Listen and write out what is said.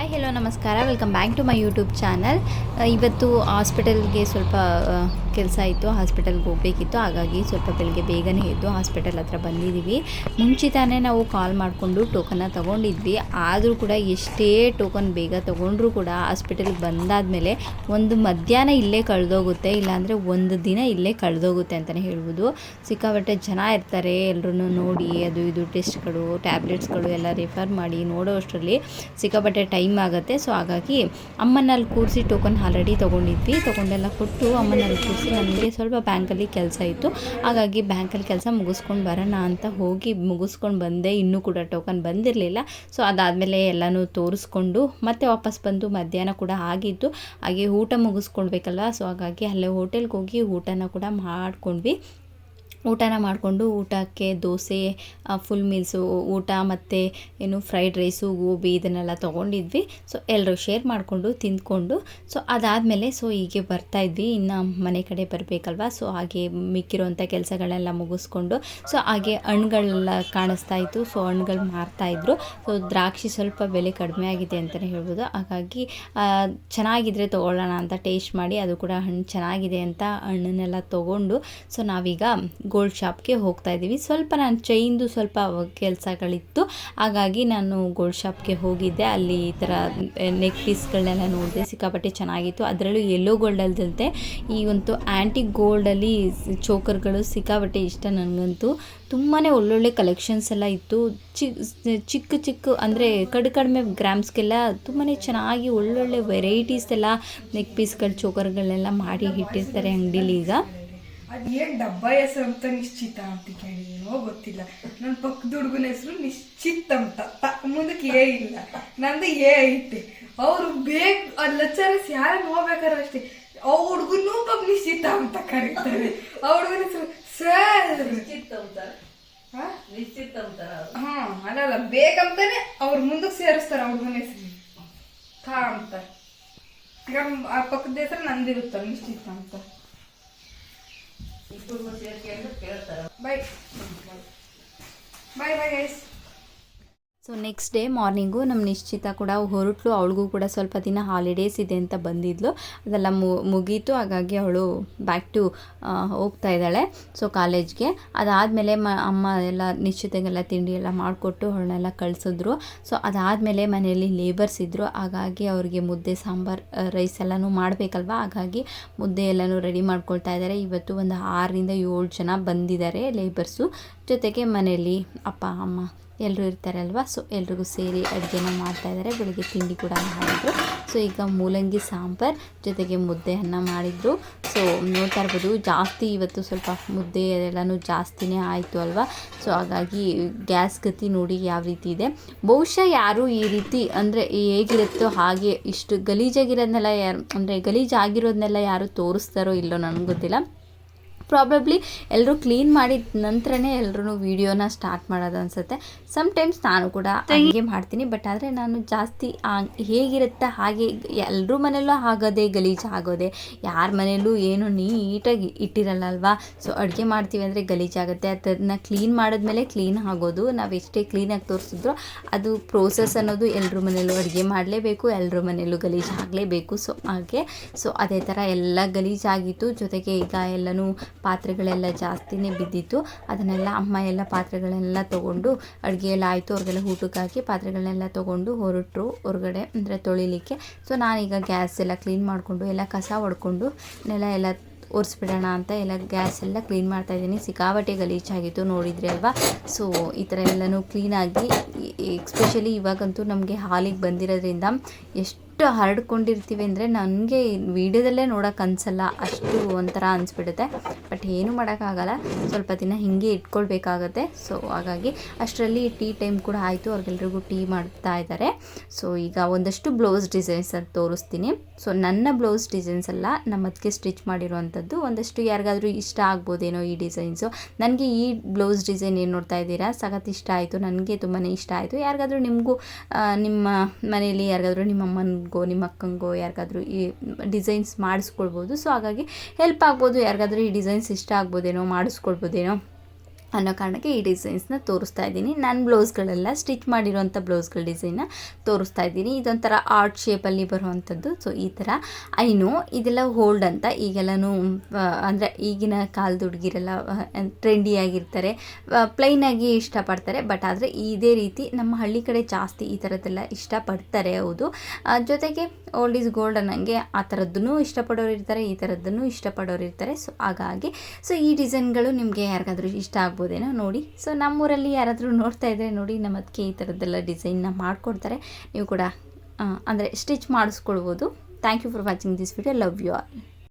Hi hello ನಮಸ್ಕಾರ. Welcome back to my YouTube channel ಇವತ್ತು ಹಾಸ್ಪಿಟಲ್ಗೆ ಸ್ವಲ್ಪ ಕೆಲಸ ಇತ್ತು, ಹಾಸ್ಪಿಟಲ್ಗೆ ಹೋಗಬೇಕಿತ್ತು. ಹಾಗಾಗಿ ಸ್ವಲ್ಪ ಬೆಳಗ್ಗೆ ಬೇಗನೆ ಎದ್ದು ಹಾಸ್ಪಿಟಲ್ ಹತ್ರ ಬಂದಿದ್ದೀವಿ. ಮುಂಚಿತಾನೆ ನಾವು ಕಾಲ್ ಮಾಡಿಕೊಂಡು ಟೋಕನ್ನ ತೊಗೊಂಡಿದ್ವಿ. ಆದರೂ ಕೂಡ ಎಷ್ಟೇ ಟೋಕನ್ ಬೇಗ ತೊಗೊಂಡ್ರೂ ಕೂಡ ಹಾಸ್ಪಿಟಲ್ಗೆ ಬಂದಾದಮೇಲೆ ಒಂದು ಮಧ್ಯಾಹ್ನ ಇಲ್ಲೇ ಕಳೆದೋಗುತ್ತೆ, ಇಲ್ಲಾಂದರೆ ಒಂದು ದಿನ ಇಲ್ಲೇ ಕಳೆದೋಗುತ್ತೆ ಅಂತಲೇ ಹೇಳ್ಬೋದು. ಸಿಕ್ಕಾಪಟ್ಟೆ ಜನ ಇರ್ತಾರೆ ಎಲ್ಲರೂ ನೋಡಿ ಅದು ಇದು ಟೆಸ್ಟ್ಗಳು, ಟ್ಯಾಬ್ಲೆಟ್ಸ್ಗಳು ಎಲ್ಲ ರೆಫರ್ ಮಾಡಿ ನೋಡೋ ಅಷ್ಟರಲ್ಲಿ ಸಿಕ್ಕಾಪಟ್ಟೆ ಟೈಮ್ ಆಗುತ್ತೆ. ಸೊ ಹಾಗಾಗಿ ಅಮ್ಮನಲ್ಲಿ ಕೂರಿಸಿ ಟೋಕನ್ ಆಲ್ರೆಡಿ ತೊಗೊಂಡಿದ್ವಿ. ತೊಗೊಂಡೆಲ್ಲ ಕೊಟ್ಟು ಅಮ್ಮನಲ್ಲಿ ನನಗೆ ಸ್ವಲ್ಪ ಬ್ಯಾಂಕಲ್ಲಿ ಕೆಲಸ ಇತ್ತು. ಹಾಗಾಗಿ ಬ್ಯಾಂಕಲ್ಲಿ ಕೆಲಸ ಮುಗಿಸ್ಕೊಂಡು ಬರೋಣ ಅಂತ ಹೋಗಿ ಮುಗಿಸ್ಕೊಂಡು ಬಂದೆ. ಇನ್ನೂ ಕೂಡ ಟೋಕನ್ ಬಂದಿರಲಿಲ್ಲ. ಸೊ ಅದಾದಮೇಲೆ ಎಲ್ಲನೂ ತೋರಿಸ್ಕೊಂಡು ಮತ್ತೆ ವಾಪಸ್ ಬಂದು ಮಧ್ಯಾಹ್ನ ಕೂಡ ಆಗಿತ್ತು. ಹಾಗೆ ಊಟ ಮುಗಿಸ್ಕೊಳ್ಬೇಕಲ್ಲ ಸೊ ಹಾಗಾಗಿ ಅಲ್ಲೇ ಹೋಟೆಲ್ಗೆ ಹೋಗಿ ಊಟನ ಕೂಡ ಮಾಡ್ಕೊಂಡ್ವಿ. ಊಟನ ಮಾಡಿಕೊಂಡು ಊಟಕ್ಕೆ ದೋಸೆ ಫುಲ್ ಮೀಲ್ಸು ಊಟ ಮತ್ತು ಏನು ಫ್ರೈಡ್ ರೈಸು ಗೋಬಿ ಇದನ್ನೆಲ್ಲ ತೊಗೊಂಡಿದ್ವಿ. ಸೊ ಎಲ್ಲರೂ ಶೇರ್ ಮಾಡಿಕೊಂಡು ತಿಂದ್ಕೊಂಡು ಸೊ ಅದಾದಮೇಲೆ ಸೊ ಹೀಗೆ ಬರ್ತಾಯಿದ್ವಿ ಇನ್ನು ಮನೆ ಕಡೆ ಬರಬೇಕಲ್ವಾ? ಸೊ ಹಾಗೆ ಮಿಕ್ಕಿರೋಂಥ ಕೆಲಸಗಳೆಲ್ಲ ಮುಗಿಸ್ಕೊಂಡು ಸೊ ಹಾಗೆ ಹಣ್ಣುಗಳೆಲ್ಲ ಕಾಣಿಸ್ತಾ ಇತ್ತು. ಸೊ ಮಾರ್ತಾ ಮಾರ್ತಾಯಿದ್ರು ಸೊ ದ್ರಾಕ್ಷಿ ಸ್ವಲ್ಪ ಬೆಲೆ ಕಡಿಮೆ ಆಗಿದೆ ಅಂತಲೇ ಹೇಳ್ಬೋದು. ಹಾಗಾಗಿ ಚೆನ್ನಾಗಿದ್ರೆ ತೊಗೊಳ್ಳೋಣ ಅಂತ ಟೇಸ್ಟ್ ಮಾಡಿ, ಅದು ಕೂಡ ಹಣ್ಣು ಚೆನ್ನಾಗಿದೆ ಅಂತ ಹಣ್ಣನ್ನೆಲ್ಲ ತೊಗೊಂಡು ಸೊ ನಾವೀಗ ಗೋಲ್ಡ್ ಶಾಪ್ಗೆ ಹೋಗ್ತಾ ಇದ್ದೀವಿ. ಸ್ವಲ್ಪ ನಾನು ಚೈನ್ದು ಸ್ವಲ್ಪ ಕೆಲಸಗಳಿತ್ತು. ಹಾಗಾಗಿ ನಾನು ಗೋಲ್ಡ್ ಶಾಪ್ಗೆ ಹೋಗಿದ್ದೆ. ಅಲ್ಲಿ ಈ ಥರ ನೆಕ್ ಪೀಸ್ಗಳನ್ನೆಲ್ಲ ನೋಡಿದೆ. ಸಿಕ್ಕಾಪಟ್ಟೆ ಚೆನ್ನಾಗಿತ್ತು. ಅದರಲ್ಲೂ ಎಲ್ಲೋ ಗೋಲ್ಡ್ ಈ ಒಂದು ಆ್ಯಂಟಿ ಗೋಲ್ಡಲ್ಲಿ ಚೋಕರ್ಗಳು ಸಿಕ್ಕಾಪಟ್ಟೆ ಇಷ್ಟ ನನಗಂತೂ. ತುಂಬಾ ಒಳ್ಳೊಳ್ಳೆ ಕಲೆಕ್ಷನ್ಸ್ ಎಲ್ಲ ಇತ್ತು. ಚಿಕ್ಕ ಚಿಕ್ಕ ಅಂದರೆ ಕಡು ಕಡಿಮೆ ಗ್ರಾಮ್ಸ್ಗೆಲ್ಲ ತುಂಬಾ ಚೆನ್ನಾಗಿ ಒಳ್ಳೊಳ್ಳೆ ವೆರೈಟೀಸ್ ಎಲ್ಲ ನೆಕ್ ಪೀಸ್ಗಳು ಚೋಕರ್ಗಳನ್ನೆಲ್ಲ ಮಾಡಿ ಇಟ್ಟಿರ್ತಾರೆ ಅಂಗಡೀಲಿ ಈಗ. ಅದೇನ್ ಡಬ್ಬ ಹೆಸರು ಅಂತ ನಿಶ್ಚಿತ ಅಂತ ಕೇಳಿ ಏನೋ ಗೊತ್ತಿಲ್ಲ. ನನ್ನ ಪಕ್ಕದ ಹುಡುಗನ ಹೆಸರು ನಿಶ್ಚಿತ್ ಅಂತ. ಮುಂದಕ್ಕೆ ಏ ಇಲ್ಲ. ನಂದು ಏ ಐತೆ. ಅವ್ರು ಬೇಗ ಲಚಾರಸ್ ಯಾರ ನೋಡ್ಬೇಕಾದ್ರೆ ಅಷ್ಟೇ. ಅವ್ ಹುಡುಗನೂ ಪಾಪ ನಿಶ್ಚಿತ ಅಂತ ಕರೀತಾರೆ. ಆ ಹುಡುಗನ ಹೆಸರು ಸರ್. ಹಾ? ಹಾ ಅಲ್ಲಲ್ಲ ಬೇಕಂತಾನೆ ಅವ್ರ ಮುಂದಕ್ಕೆ ಸೇರಿಸ್ತಾರ ಹುಡುಗನ ಹೆಸರು. ತಾ ಅಂತ. ಆ ಪಕ್ಕದ ಹೆಸರು ನಂದಿರುತ್ತ ನಿಶ್ಚಿತ ಅಂತ. Bye bye bye guys so next day morning ನಮ್ಮ ನಿಶ್ಚಿತ ಕೂಡ ಹೊರಟ್ಲು. ಅವಳಿಗೂ ಕೂಡ ಸ್ವಲ್ಪ ದಿನ ಹಾಲಿಡೇಸ್ ಇದೆ ಅಂತ ಬಂದಿದ್ಲು. ಅದೆಲ್ಲ ಮುಗೀತು. ಹಾಗಾಗಿ ಅವಳು ಬ್ಯಾಕ್ ಟು ಹೋಗ್ತಾ ಇದ್ದಾಳೆ. ಸೊ ಕಾಲೇಜ್ಗೆ ಅದಾದಮೇಲೆ ಮ, ಅಮ್ಮ ಎಲ್ಲ ನಿಶ್ಚಿತಗೆಲ್ಲ ತಿಂಡಿ ಎಲ್ಲ ಮಾಡಿಕೊಟ್ಟು ಅವಳನ್ನೆಲ್ಲ ಕಳಿಸಿದ್ರು. ಸೊ ಅದಾದಮೇಲೆ ಮನೆಯಲ್ಲಿ ಲೇಬರ್ಸ್ ಇದ್ದರು ಹಾಗಾಗಿ ಅವ್ರಿಗೆ ಮುದ್ದೆ, ಸಾಂಬಾರು ರೈಸ್ ಎಲ್ಲನೂ ಮಾಡಬೇಕಲ್ವ? ಹಾಗಾಗಿ ಮುದ್ದೆ ಎಲ್ಲನೂ ರೆಡಿ ಮಾಡ್ಕೊಳ್ತಾ ಇದ್ದಾರೆ. ಇವತ್ತು ಒಂದು ಆರರಿಂದ ಏಳು ಜನ ಬಂದಿದ್ದಾರೆ ಲೇಬರ್ಸು ಜೊತೆಗೆ ಮನೆಯಲ್ಲಿ ಅಪ್ಪ, ಅಮ್ಮ ಎಲ್ಲರೂ ಇರ್ತಾರಲ್ವ? ಸೊ ಎಲ್ರಿಗೂ ಸೇರಿ ಅಡುಗೆನ ಮಾಡ್ತಾಯಿದ್ದಾರೆ ಬೆಳಗ್ಗೆ ತಿಂಡಿ ಕೂಡ ಮಾಡಿದ್ರು. ಸೊ ಈಗ ಮೂಲಂಗಿ ಸಾಂಬಾರು ಜೊತೆಗೆ ಮುದ್ದೆ ಅನ್ನ ಮಾಡಿದ್ರು. ಸೊ ನೋಡ್ತಾ ಇರ್ಬೋದು, ಜಾಸ್ತಿ ಇವತ್ತು ಸ್ವಲ್ಪ ಮುದ್ದೆ ಎಲ್ಲನೂ ಜಾಸ್ತಿನೇ ಆಯಿತು ಅಲ್ವಾ? ಸೊ ಹಾಗಾಗಿ ಗ್ಯಾಸ್ ಗತಿ ನೋಡಿ ಯಾವ ರೀತಿ ಇದೆ. ಬಹುಶಃ ಯಾರು ಈ ರೀತಿ ಅಂದರೆ ಹೇಗಿರುತ್ತೋ ಹಾಗೆ ಇಷ್ಟು ಗಲೀಜಾಗಿರೋದನ್ನೆಲ್ಲ ಯಾರು, ಅಂದರೆ ಗಲೀಜಾಗಿರೋದನ್ನೆಲ್ಲ ಯಾರು ತೋರಿಸ್ತಾರೋ ಇಲ್ಲೋ ನನಗೆ ಗೊತ್ತಿಲ್ಲ. ಪ್ರಾಬಬ್ಲಿ ಎಲ್ಲರೂ ಕ್ಲೀನ್ ಮಾಡಿದ ನಂತರನೇ ಎಲ್ಲರೂ ವೀಡಿಯೋನ ಸ್ಟಾರ್ಟ್ ಮಾಡೋದು ಅನಿಸುತ್ತೆ. ಸಮ್ಟೈಮ್ಸ್ ನಾನು ಕೂಡ ಹಂಗೆ ಮಾಡ್ತೀನಿ ಬಟ್ ಆದರೆ ನಾನು ಜಾಸ್ತಿ ಹೇಗಿರುತ್ತೆ ಹಾಗೆ ಎಲ್ಲರೂ ಮನೆಯಲ್ಲೂ ಆಗೋದೇ ಗಲೀಜು ಆಗೋದೆ ಯಾರ ಮನೆಯಲ್ಲೂ ಏನು ನೀಟಾಗಿ ಇಟ್ಟಿರಲ್ಲ ಅಲ್ವಾ ಸೊ ಅಡುಗೆ ಮಾಡ್ತೀವಿ ಅಂದರೆ ಗಲೀಜಾಗುತ್ತೆ ಅದನ್ನು ಕ್ಲೀನ್ ಮಾಡಿದ್ಮೇಲೆ ಕ್ಲೀನ್ ಆಗೋದು. ನಾವು ಎಷ್ಟೇ ಕ್ಲೀನಾಗಿ ತೋರಿಸಿದ್ರು ಅದು ಪ್ರೋಸೆಸ್ ಅನ್ನೋದು ಎಲ್ಲರ ಮನೆಯಲ್ಲೂ ಅಡುಗೆ ಮಾಡಲೇಬೇಕು ಎಲ್ಲರ ಮನೆಯಲ್ಲೂ ಗಲೀಜು ಆಗಲೇಬೇಕು. ಸೊ ಹಾಗೆ ಸೊ ಅದೇ ಥರ ಎಲ್ಲ ಗಲೀಜಾಗಿತ್ತು. ಜೊತೆಗೆ ಈಗ ಎಲ್ಲನೂ ಪಾತ್ರೆಗಳೆಲ್ಲ ಜಾಸ್ತಿನೇ ಬಿದ್ದಿತ್ತು. ಅದನ್ನೆಲ್ಲ ಅಮ್ಮ ಎಲ್ಲ ಪಾತ್ರೆಗಳೆಲ್ಲ ತೊಗೊಂಡು ಅಡುಗೆ ಎಲ್ಲ ಆಯಿತು. ಅವ್ರಿಗೆಲ್ಲ ಊಟಕ್ಕೆ ಹಾಕಿ ಪಾತ್ರೆಗಳನ್ನೆಲ್ಲ ತೊಗೊಂಡು ಹೊರಟರು ಹೊರಗಡೆ ಅಂದರೆ ತೊಳಿಲಿಕ್ಕೆ. ಸೊ ನಾನೀಗ ಗ್ಯಾಸ್ ಎಲ್ಲ ಕ್ಲೀನ್ ಮಾಡಿಕೊಂಡು ಎಲ್ಲ ಕಸ ಹೊಡ್ಕೊಂಡು ನೆಲ ಎಲ್ಲ ಒರೆಸ್ಬಿಡೋಣ ಅಂತ ಎಲ್ಲ ಗ್ಯಾಸ್ ಎಲ್ಲ ಕ್ಲೀನ್ ಮಾಡ್ತಾ ಇದ್ದೀನಿ. ಸಿಕ್ಕಾಬಟ್ಟೆ ಗಲೀಜಾಗಿತ್ತು ನೋಡಿದ್ರಿ ಅಲ್ವಾ? ಸೊ ಈ ಥರ ಎಲ್ಲನೂ ಕ್ಲೀನಾಗಿ ಎಸ್ಪೆಷಲಿ ಇವಾಗಂತೂ ನಮಗೆ ಹಾಲಿಗೆ ಬಂದಿರೋದ್ರಿಂದ ಎಷ್ಟು ಹರಡ್ಕೊಂಡಿರ್ತೀವಿ ಅಂದರೆ ನನಗೆ ವೀಡಿಯೋದಲ್ಲೇ ನೋಡೋಕೆ ಅನಿಸಲ್ಲ, ಅಷ್ಟು ಒಂಥರ ಅನಿಸ್ಬಿಡುತ್ತೆ. ಬಟ್ ಏನೂ ಮಾಡೋಕ್ಕಾಗಲ್ಲ. ಸ್ವಲ್ಪ ದಿನ ಹೀಗೆ ಇಟ್ಕೊಳ್ಬೇಕಾಗತ್ತೆ. ಸೊ ಹಾಗಾಗಿ ಅಷ್ಟರಲ್ಲಿ ಟೀ ಟೈಮ್ ಕೂಡ ಆಯಿತು. ಅವ್ರಿಗೆಲ್ರಿಗೂ ಟೀ ಮಾಡ್ತಾ ಇದ್ದಾರೆ. ಸೊ ಈಗ ಒಂದಷ್ಟು ಬ್ಲೌಸ್ ಡಿಸೈನ್ಸ್ ಅಲ್ಲಿ ತೋರಿಸ್ತೀನಿ. ಸೊ ನನ್ನ ಬ್ಲೌಸ್ ಡಿಸೈನ್ಸ್ ಎಲ್ಲ ನಮ್ಮ ಅದಕ್ಕೆ ಸ್ಟಿಚ್ ಮಾಡಿರುವಂಥದ್ದು. ಒಂದಷ್ಟು ಯಾರಿಗಾದರೂ ಇಷ್ಟ ಆಗ್ಬೋದೇನೋ ಈ ಡಿಸೈನ್ಸು. ನನಗೆ ಈ ಬ್ಲೌಸ್ ಡಿಸೈನ್ ಏನು ನೋಡ್ತಾ ಇದ್ದೀರಾ? ಸಖತ್ ಇಷ್ಟ ಆಯಿತು. ನನಗೆ ತುಂಬಾ ಇಷ್ಟ ಆಯಿತು. ಯಾರಿಗಾದರೂ ನಿಮಗೂ ನಿಮ್ಮ ಮನೆಯಲ್ಲಿ ಯಾರಿಗಾದರೂ ನಿಮ್ಮ ಅಮ್ಮನಿಗೋ ನಿಮ್ಮ ಅಕ್ಕಂಗೋ ಯಾರಿಗಾದ್ರೂ ಈ ಡಿಸೈನ್ಸ್ ಮಾಡಿಸ್ಕೊಳ್ಬೋದು. ಸೊ, ಹಾಗಾಗಿ ಹೆಲ್ಪ್ ಆಗ್ಬೋದು. ಯಾರಿಗಾದ್ರೂ ಈ ಡಿಸೈನ್ಸ್ ಇಷ್ಟ ಆಗ್ಬೋದೇನೋ ಮಾಡಿಸ್ಕೊಳ್ಬೋದೇನೋ. ಅನ್ನೋ ಕಾರಣಕ್ಕೆ ಈ ಡಿಸೈನ್ಸ್ನ ತೋರಿಸ್ತಾ ಇದ್ದೀನಿ. ನಾನು ಬ್ಲೌಸ್ಗಳೆಲ್ಲ ಸ್ಟಿಚ್ ಮಾಡಿರುವಂಥ ಬ್ಲೌಸ್ಗಳ ಡಿಸೈನ್ನ ತೋರಿಸ್ತಾ ಇದ್ದೀನಿ. ಇದೊಂಥರ ಆರ್ಟ್ ಶೇಪಲ್ಲಿ ಬರುವಂಥದ್ದು. ಸೊ, ಈ ಥರ. ಐನು ಇದೆಲ್ಲ ಹೋಲ್ಡ್ ಅಂತ. ಈಗೆಲ್ಲನೂ ಅಂದರೆ ಈಗಿನ ಕಾಲದ ಹುಡುಗಿರೆಲ್ಲ ಟ್ರೆಂಡಿಯಾಗಿರ್ತಾರೆ ಪ್ಲೈನಾಗಿ ಇಷ್ಟಪಡ್ತಾರೆ. ಬಟ್ ಆದರೆ ಇದೇ ರೀತಿ ನಮ್ಮ ಹಳ್ಳಿ ಕಡೆ ಜಾಸ್ತಿ ಈ ಥರದ್ದೆಲ್ಲ ಇಷ್ಟಪಡ್ತಾರೆ ಹೌದು. ಜೊತೆಗೆ ಓಲ್ಡ್ ಈಸ್ ಗೋಲ್ಡ್ ಅನ್ನಂಗೆ ಆ ಥರದ್ದನ್ನು ಇಷ್ಟಪಡೋರು ಇರ್ತಾರೆ ಈ ಥರದ್ದನ್ನು ಇಷ್ಟಪಡೋರು ಇರ್ತಾರೆ ಸೊ, ಹಾಗಾಗಿ, ಸೊ ಈ ಡಿಸೈನ್ಗಳು ನಿಮಗೆ ಯಾರಿಗಾದರೂ ಇಷ್ಟ ಆಗ್ಬೋದೇನೋ ನೋಡಿ. ಸೊ ನಮ್ಮೂರಲ್ಲಿ ಯಾರಾದರೂ ನೋಡ್ತಾ ಇದ್ದರೆ ನೋಡಿ, ನಮ್ಮ ಅದಕ್ಕೆ ಈ ಥರದ್ದೆಲ್ಲ ಡಿಸೈನ್ನ ಮಾಡಿಕೊಡ್ತಾರೆ. ನೀವು ಕೂಡ ಅಂದರೆ stitch ಮಾಡಿಸ್ಕೊಳ್ಬೋದು. Thank you for watching this video love you all